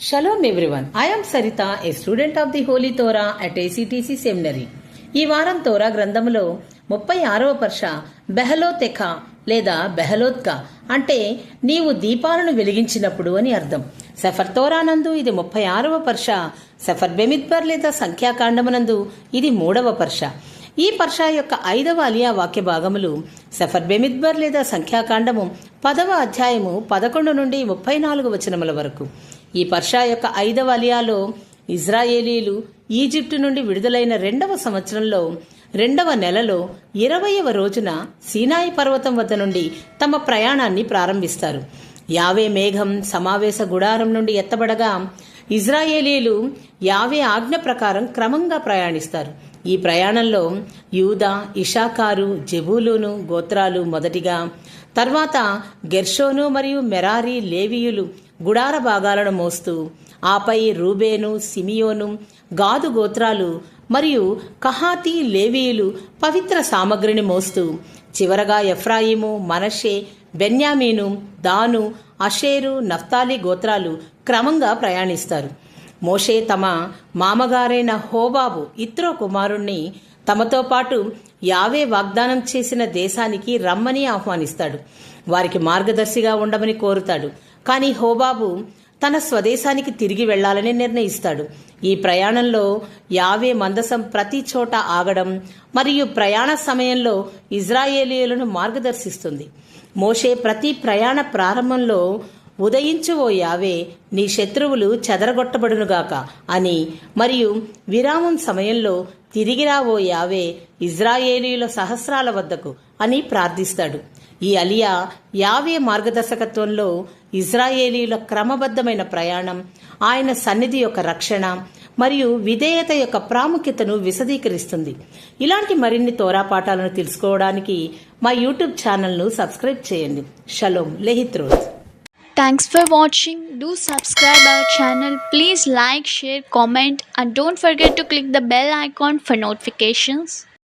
Shalom everyone I'm Sarita a student of the holy Torah at ACTC seminary ఈ వారం తోరా గ్రంథములో ముప్పై ఆరవ పర్ష బెహలోతెఖ లేదా బెహలోత్క అంటే నీవు దీపాలను వెలిగించినప్పుడు అని అర్థం. సఫర్ తోరానందు ఇది ముప్పై ఆరవ పర్ష సఫర్ బెమిద్బర్ లేదా సంఖ్యాకాండమునందు ఇది మూడవ పర్ష. ఈ పర్ష యొక్క ఐదవ అలియా వాక్య భాగములు సఫర్ బెమిద్బర్ లేదా సంఖ్యాకాండము పదవ అధ్యాయము పదకొండు నుండి ముప్పై నాలుగు వచనముల వరకు. ఈ పర్షా యొక్క ఐదవ అలియాలో ఇజ్రాయేలీలు ఈజిప్టు నుండి విడుదలైన రెండవ సంవత్సరంలో రెండవ నెలలో ఇరవయవ రోజున సీనాయి పర్వతం వద్ద నుండి తమ ప్రయాణాన్ని ప్రారంభిస్తారు. యావే మేఘం సమావేశ గుడారం నుండి ఎత్తబడగా ఇజ్రాయేలీలు యావే ఆజ్ఞ ప్రకారం క్రమంగా ప్రయాణిస్తారు. ఈ ప్రయాణంలో యూదా ఇషాకారు జబూలును గోత్రాలు మొదటిగా తర్వాత గెర్షోను మరియు మెరారి లేవియులు గుడార భాగాలను మోస్తూ ఆపై రూబేను సిమియోను గాదు గోత్రాలు మరియు కహాతి లేవీయులు పవిత్ర సామగ్రిని మోస్తూ చివరగా ఎఫ్రాయిము మనషే బెన్యామీను దాను అషేరు నఫ్తాలి గోత్రాలు క్రమంగా ప్రయాణిస్తారు. మోషే తమ మామగారైన హోబాబు ఇత్రో కుమారుణ్ణి తమతో పాటు యావే వాగ్దానం చేసిన దేశానికి రమ్మని ఆహ్వానిస్తాడు. వారికి మార్గదర్శిగా ఉండమని కోరుతాడు. కానీ హోబాబు తన స్వదేశానికి తిరిగి వెళ్ళాలని నిర్ణయిస్తాడు. ఈ ప్రయాణంలో యావే మందసం ప్రతి చోట ఆగడం మరియు ప్రయాణ సమయంలో ఇజ్రాయేలీయులను మార్గదర్శిస్తుంది. మోషే ప్రతి ప్రయాణ ప్రారంభంలో ఉదయించు ఓ యావే నీ శత్రువులు చెదరగొట్టబడునుగాక అని మరియు విరామం సమయంలో తిరిగిరా ఓ యావే ఇజ్రాయేలీల సహస్రాల వద్దకు అని ప్రార్థిస్తాడు. ఈ అలియా యావే మార్గదర్శకత్వంలో ఇజ్రాయేలీల క్రమబద్ధమైన ప్రయాణం ఆయన సన్నిధి యొక్క రక్షణ మరియు విధేయత యొక్క ప్రాముఖ్యతను విశదీకరిస్తుంది ఇలాంటి మరిన్ని తోరాపాఠాలను తెలుసుకోవడానికి మా యూట్యూబ్ ఛానల్ను సబ్స్క్రైబ్ చేయండి షలోం లెహిత్ rose thanks for watching do subscribe our channel please like share comment and don't forget to click the bell icon for notifications